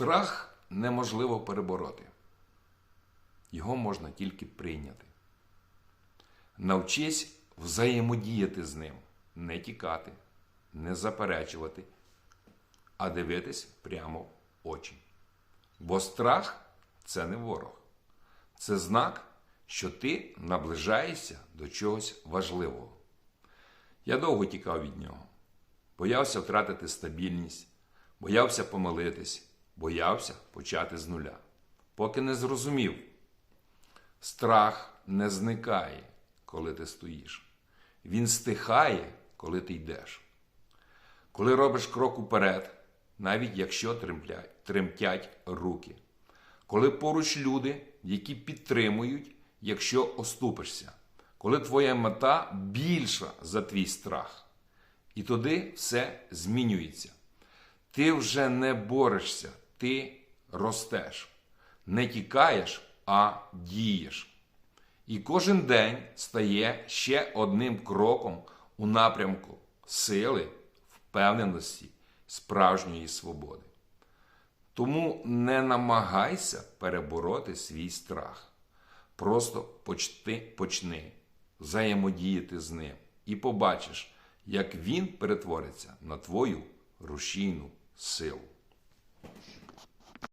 Страх неможливо перебороти. Його можна тільки прийняти. Навчись взаємодіяти з ним, не тікати, не заперечувати, а дивитись прямо в очі. Бо страх це не ворог. Це знак, що ти наближаєшся до чогось важливого. Я довго тікав від нього. Боявся втратити стабільність, боявся помилитись, боявся почати з нуля. Поки не зрозумів, страх не зникає, коли ти стоїш. Він стихає, коли ти йдеш. Коли робиш крок уперед, навіть якщо тремтять, руки. Коли поруч люди, які підтримують, якщо оступишся. Коли твоя мета більша за твій страх. І тоді все змінюється. Ти вже не борешся, ти ростеш. Не тікаєш, а дієш. І кожен день стає ще одним кроком у напрямку сили, впевненості, справжньої свободи. Тому не намагайся перебороти свій страх. Просто почти, почни взаємодіяти з ним і побачиш, як він перетвориться на твою рушійну силу.